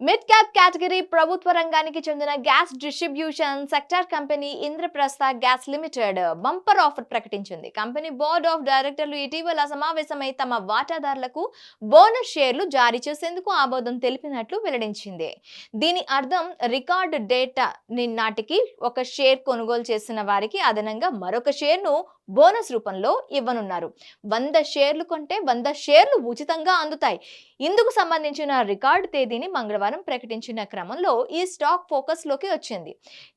Mid cap category ప్రభుత్వ రంగానికి చెందిన gas distribution sector company Indraprastha gas limited bumper offer ప్రకటించింది. కంపెనీ బోర్డ్ ఆఫ్ డైరెక్టర్లు ఇటీవల సమావేశమై తమ వాటాదారులకు బోనస్ షేర్లు జారీ చేసేందుకు ఆమోదం తెలిపినట్లు వెల్లడించింది. దీని అర్థం రికార్డు డేటా నిన్నటికి ఒక షేర్ కొనుగోలు చేసిన వారికి అదనంగా మరొక షేర్ను బోనస్ రూపంలో ఇవ్వనున్నారు. వంద షేర్లు కొంటే వంద షేర్లు ఉచితంగా అందుతాయి. ఇందుకు సంబంధించిన రికార్డు తేదీని మంగళవారం ప్రకటించిన క్రమంలో ఈ స్టాక్ ఫోకస్లోకి వచ్చింది.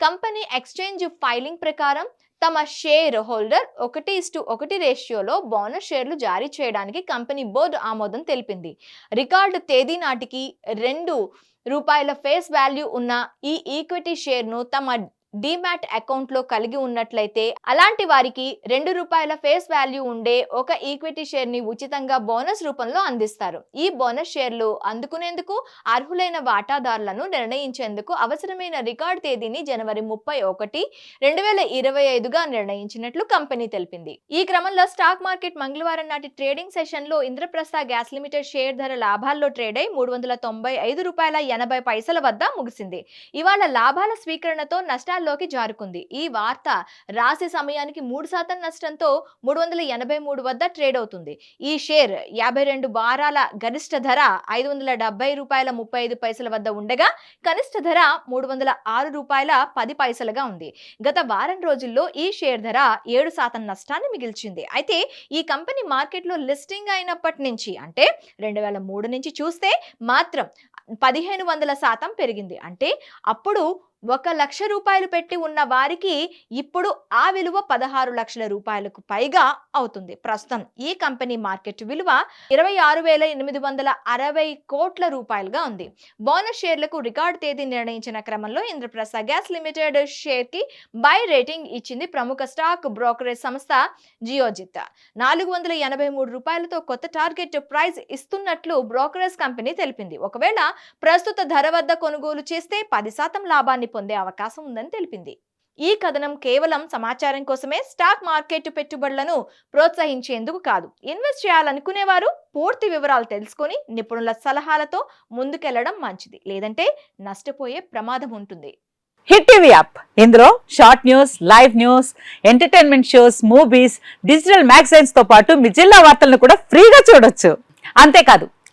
కంపెనీ ఎక్స్చేంజ్ ఫైలింగ్ ప్రకారం తమ షేర్ హోల్డర్ ఒకటి ఇస్టు ఒకటి రేషియోలో బోనస్ షేర్లు జారీ చేయడానికి కంపెనీ బోర్డు ఆమోదం తెలిపింది. రికార్డు తేదీ నాటికి రెండు రూపాయల ఫేస్ వాల్యూ ఉన్న ఈ ఈక్విటీ షేర్ను తమ డిమాట్ అకౌంట్లో కలిగి ఉన్నట్లయితే అలాంటి వారికి రెండు రూపాయల ఫేస్ వాల్యూ ఉండే ఒక ఈక్విటీ షేర్ని ఉచితంగా బోనస్ రూపంలో అందిస్తారు. ఈ బోనస్ షేర్లు అందుకునేందుకు అర్హులైన వాటాదారులను నిర్ణయించేందుకు అవసరమైన రికార్డ్ తేదీని జనవరి ముప్పై ఒకటి రెండు వేల ఇరవై ఐదుగా నిర్ణయించినట్లు కంపెనీ తెలిపింది. ఈ క్రమంలో స్టాక్ మార్కెట్ మంగళవారం నాటి ట్రేడింగ్ సెషన్లో ఇంద్రప్రస్థ గ్యాస్ లిమిటెడ్ షేర్ ధర లాభాల్లో ట్రేడ్ అయి మూడు వందల తొంభై ఐదు రూపాయల ఎనభై పైసల వద్ద ముగిసింది. ఇవాళ లాభాల స్వీకరణతో నష్టాలు నష్టాల్లోకి జారుకుంది. ఈ వార్త రాసే సమయానికి మూడు శాతం నష్టంతో మూడు వందల ఎనభై మూడు వద్ద ట్రేడ్ అవుతుంది. ఈ షేర్ యాభై రెండు వారాల గరిష్ట ధర ఐదు వందల డెబ్బై రూపాయల ముప్పై ఐదు పైసల వద్ద ఉండగా కనిష్ట ధర మూడు వందల ఆరు రూపాయల పది పైసలుగా ఉంది. గత వారం రోజుల్లో ఈ షేర్ ధర ఏడు శాతం నష్టాన్ని మిగిల్చింది. అయితే ఈ కంపెనీ మార్కెట్లో లిస్టింగ్ అయినప్పటి నుంచి అంటే రెండు వేల మూడు నుంచి చూస్తే మాత్రం పదిహేను వందల శాతం పెరిగింది. అంటే అప్పుడు ఒక లక్ష రూపాయలు పెట్టి ఉన్న వారికి ఇప్పుడు ఆ విలువ పదహారు లక్షల రూపాయలకు పైగా అవుతుంది. ప్రస్తుతం ఈ కంపెనీ మార్కెట్ విలువ ఇరవై ఆరు వేల ఎనిమిది వందల అరవై కోట్ల రూపాయలుగా ఉంది. బోనస్ షేర్లకు రికార్డు తేదీ నిర్ణయించిన క్రమంలో ఇంద్రప్రస గ్యాస్ లిమిటెడ్ షేర్కి బై రేటింగ్ ఇచ్చింది ప్రముఖ స్టాక్ బ్రోకరేజ్ సంస్థ జియోజిత్. నాలుగు వందల ఎనభై మూడు రూపాయలతో కొత్త టార్గెట్ ప్రైస్ ఇస్తున్నట్లు బ్రోకరేజ్ కంపెనీ తెలిపింది. ఒకవేళ ప్రస్తుత ధర వద్ద కొనుగోలు చేస్తే పది శాతం లాభాన్ని పొందే అవకాశం ఉందని తెలిపింది. ఈ కథనం కేవలం సమాచారం కోసమే స్టాక్ మార్కెట్ పెట్టుబడులను ప్రోత్సహించేందుకు కాదు. ఇన్వెస్ట్ చేయాలనుకునేవారు పూర్తి వివరాలు తెలుసుకొని నిపుణుల సలహాలతో ముందుకెళ్ళడం మంచిది. లేదంటే నష్టపోయే ప్రమాదం ఉంటుంది. Hit TV app. ఇందులో short news live news entertainment shows movies digital మ్యాగజైన్స్తో పాటు మీ జిల్లా వార్తలను కూడా ఫ్రీగా చూడొచ్చు. అంతేకాదు